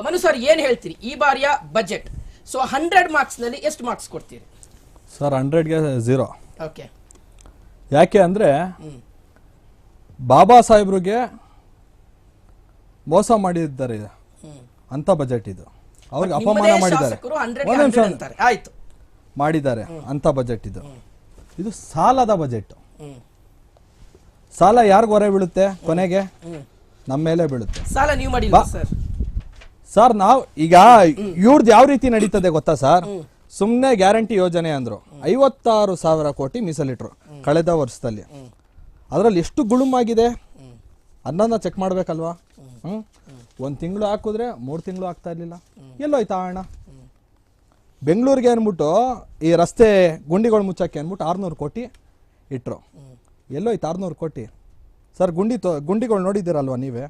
Manu sir ಏನ್ ಹೇಳ್ತೀರಿ? ಈ ಬಾರಿಯ ಬಜೆಟ್ ಸೊ ಹಂಡ್ರೆಡ್ ಮಾರ್ಕ್ಸ್ನಲ್ಲಿ ಎಷ್ಟು ಮಾರ್ಕ್ಸ್ ಕೊಡ್ತೀರಿ? ಸರ್ ಹಂಡ್ರೆಡ್ಗೆ ಝೀರೋ ಓಕೆ ಯಾಕೆ ಅಂದರೆ ಬಾಬಾ ಸಾಹೇಬ್ರಿಗೆ ಮೋಸ ಮಾಡಿದ್ದಾರೆ ಅಂತ ಬಜೆಟ್ ಇದು. ಅವ್ರಿಗೆ ಅಪಮಾನ ಮಾಡಿದ್ದಾರೆ. ನಿಮಿಷ. ಆಯ್ತು. ಮಾಡಿದ್ದಾರೆ ಅಂತ ಬಜೆಟ್ ಇದು. ಇದು ಸಾಲದ ಬಜೆಟ್ ಸಾಲ ಯಾರಿಗೂ ಹೊರೆ ಬೀಳುತ್ತೆ? ಕೊನೆಗೆ ನಮ್ಮ ಮೇಲೆ ಬೀಳುತ್ತೆ. ಸಾಲ ನೀವು ಬಾ- ಸರ್ ನಾವು ಈಗ ಇವ್ರದ್ದು ಯಾವ ರೀತಿ ನಡೀತದೆ ಗೊತ್ತಾ ಸರ್? ಸುಮ್ಮನೆ ಗ್ಯಾರಂಟಿ ಯೋಜನೆ ಅಂದ್ರು. ಐವತ್ತಾರು ಸಾವಿರ ಕೋಟಿ ಮೀಸಲಿಟ್ರು ಕಳೆದ ವರ್ಷದಲ್ಲಿ. ಅದರಲ್ಲಿ ಎಷ್ಟು ಗುಳುಮಾಗಿದೆ ಅನ್ನೋದನ್ನ ಚೆಕ್ ಮಾಡ್ಬೇಕಲ್ವಾ? ಹ್ಮ್. ಒಂದ್ ತಿಂಗಳು ಹಾಕಿದ್ರೆ ಮೂರು ತಿಂಗಳು ಆಗ್ತಾ ಇರ್ಲಿಲ್ಲ. ಎಲ್ಲೋಯ್ತಾ ಹಣ ಬೆಂಗಳೂರಿಗೆ ಅಂದ್ಬಿಟ್ಟು ಈ ರಸ್ತೆ ಗುಂಡಿಗಳು ಮುಚ್ಚಕ್ಕೆ ಅಂದ್ಬಿಟ್ಟು ಆರ್ನೂರು ಕೋಟಿ ಇಟ್ರು. ಎಲ್ಲೋಯ್ತು ಆರ್ನೂರು ಕೋಟಿ. ಸರ್ ಗುಂಡಿ ತೋ ಗುಂಡಿಗಳು ನೋಡಿದ್ದೀರಲ್ವ ನೀವೇ?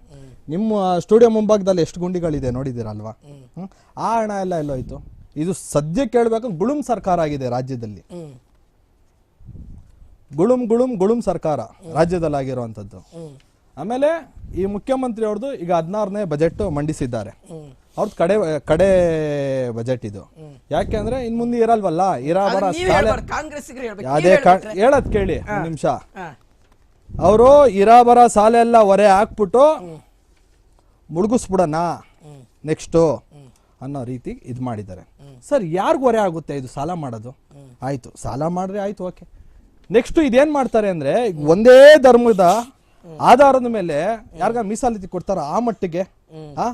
ನಿಮ್ಮ ಸ್ಟುಡಿಯೋ ಮುಂಭಾಗದಲ್ಲಿ ಎಷ್ಟು ಗುಂಡಿಗಳಿದೆ ನೋಡಿದ್ದೀರಲ್ವಾ? ಹ್ಮ್? ಆ ಹಣ ಎಲ್ಲ ಎಲ್ಲೋಯ್ತು. ಇದು ಸದ್ಯಕ್ಕೆ ಹೇಳ್ಬೇಕು ಗುಳುಂ ಸರ್ಕಾರ ಆಗಿದೆ ರಾಜ್ಯದಲ್ಲಿ. ಗುಳುಂ ಗುಳುಂ ಗುಳುಮ್ ಸರ್ಕಾರ ರಾಜ್ಯದಲ್ಲಿ ಆಗಿರುವಂಥದ್ದು. ಆಮೇಲೆ ಈ ಮುಖ್ಯಮಂತ್ರಿ ಅವ್ರದ್ದು ಈಗ ಹದಿನಾರನೇ ಬಜೆಟ್ ಮಂಡಿಸಿದ್ದಾರೆ. ಅವ್ರದ್ದು ಕಡೆ ಕಡೆ ಬಜೆಟ್ ಇದು. ಯಾಕೆ ಅಂದ್ರೆ ಇನ್ ಮುಂದೆ ಇರಲ್ವಲ್ಲ? ಇರಾಬರ ಅದು ಹೇಳದ್ ಕೇಳಿ ನಿಮಿಷ. ಅವರು ಇರಾಬರ ಸಾಲ ಎಲ್ಲ ಹೊರೆ ಹಾಕ್ಬಿಟ್ಟು ಮುಳುಗಿಸ್ಬಿಡಣ. ನೆಕ್ಸ್ಟು ಅನ್ನೋ ರೀತಿ ಇದು ಮಾಡಿದ್ದಾರೆ. ಸರ್ ಯಾರಿಗೂ ಹೊರೆ ಆಗುತ್ತೆ ಇದು ಸಾಲ ಮಾಡೋದು? ಆಯಿತು ಸಾಲ ಮಾಡಿದ್ರೆ ಆಯಿತು ಓಕೆ. ನೆಕ್ಸ್ಟ್ ಇದೇನು ಮಾಡ್ತಾರೆ ಅಂದರೆ ಒಂದೇ ಧರ್ಮದ ಆಧಾರದ ಮೇಲೆ ಯಾರಿಗ ಮೀಸಲಾತಿ ಕೊಡ್ತಾರೋ ಆ ಮಟ್ಟಿಗೆ ಆ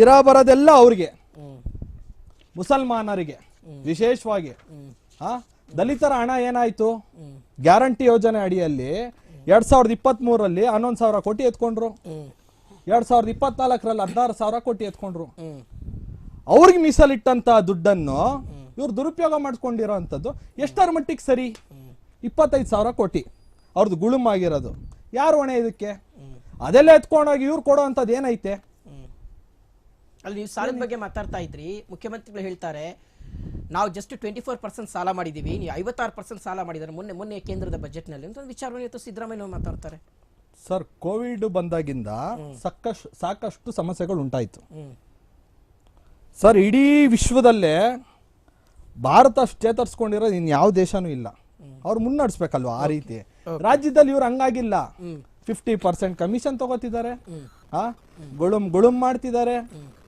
ಇರಾ ಬರೋದೆಲ್ಲ ಅವ್ರಿಗೆ. ಮುಸಲ್ಮಾನರಿಗೆ ವಿಶೇಷವಾಗಿ ಆ ದಲಿತರ ಹಣ ಏನಾಯ್ತು? ಗ್ಯಾರಂಟಿ ಯೋಜನೆ ಅಡಿಯಲ್ಲಿ ಎರಡ್ ಸಾವಿರದ ಇಪ್ಪತ್ತ್ ಮೂರಲ್ಲಿ ಹನ್ನೊಂದು ಸಾವಿರ ಕೋಟಿ ಎತ್ಕೊಂಡ್ರು. ಎರಡ್ ಸಾವಿರದ ಇಪ್ಪತ್ನಾಲ್ಕರಲ್ಲಿ ಹದಿನಾರು ಸಾವಿರ ಕೋಟಿ ಎತ್ಕೊಂಡ್ರು. ಅವ್ರಿಗೆ ಮೀಸಲಿಟ್ಟಂತ ದುಡ್ಡನ್ನು ಇವ್ರು ದುರುಪಯೋಗ ಮಾಡ್ಕೊಂಡಿರೋ ಅಂಥದ್ದು ಎಷ್ಟರ ಮಟ್ಟಿಗೆ ಸರಿ? ಇಪ್ಪತ್ತೈದು ಸಾವಿರ ಕೋಟಿ ಅವ್ರದ್ದು ಗುಳುಮ್ ಆಗಿರೋದು. ಯಾರು ಹೊಣೆ ಇದಕ್ಕೆ? ಅದೆಲ್ಲ ಎತ್ಕೊಂಡೋಗಿ ಇವ್ರು ಕೊಡೋ ಅಂಥದ್ದು ಏನೈತೆ ಅಲ್ಲಿ ನೀವು ಸಾಲದ ಬಗ್ಗೆ ಮಾತಾಡ್ತಾ ಇದ್ರಿ. ಮುಖ್ಯಮಂತ್ರಿಗಳು ಹೇಳ್ತಾರೆ ನಾವು ಜಸ್ಟ್ ಟ್ವೆಂಟಿ ಫೋರ್ ಪರ್ಸೆಂಟ್ ಸಾಲ ಮಾಡಿದ್ದೀವಿ ನೀವು ಐವತ್ತಾರು ಪರ್ಸೆಂಟ್ ಸಾಲ ಮಾಡಿದ್ದಾರೆ. ಮೊನ್ನೆ ಮೊನ್ನೆ ಕೇಂದ್ರದ ಬಜೆಟ್ನಲ್ಲಿ ಅಂತ ಒಂದು ವಿಚಾರವನ್ನು ಸಿದ್ದರಾಮಯ್ಯ ಮಾತಾಡ್ತಾರೆ. ಸರ್ ಕೋವಿಡ್ ಬಂದಾಗಿಂದ ಸಾಕಷ್ಟು ಸಾಕಷ್ಟು ಸಮಸ್ಯೆಗಳು ಉಂಟಾಯಿತು. ಸರ್ ಇಡೀ ವಿಶ್ವದಲ್ಲೇ ಭಾರತ ಚೇತರಿಸ್ಕೊಂಡಿರೋದು ಇನ್ ಯಾವ ದೇಶನೂ ಇಲ್ಲ. ಅವ್ರು ಮುನ್ನಡೆಸ್ಬೇಕಲ್ವಾ ಆ ರೀತಿ? ರಾಜ್ಯದಲ್ಲಿ ಇವ್ರು ಹಂಗಾಗಿಲ್ಲ. ಫಿಫ್ಟಿ ಪರ್ಸೆಂಟ್ ಕಮಿಷನ್ ತಗೋತಿದ್ದಾರೆ. ಆ ಗುಳುಮ್ ಗುಳುಮ್ ಮಾಡ್ತಿದ್ದಾರೆ.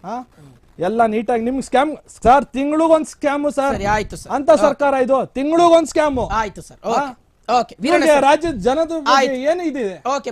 ಆ ಎಲ್ಲ ನೀಟಾಗಿ ನಿಮ್ಗೆ ಸ್ಕ್ಯಾಮ್ ಸರ್ ತಿಂಗಳಿಗೊಂದು ಸ್ಕ್ಯಾಮು ಸರ್. ಆಯ್ತು ಸರ್. ಅಂತ ಸರ್ಕಾರ ಇದು ತಿಂಗಳಿಗೊಂದು ಸ್ಕ್ಯಾಮು. ಆಯ್ತು ಸರ್. ಓಕೆ. ರಾಜ್ಯದ ಜನದ ಬಗ್ಗೆ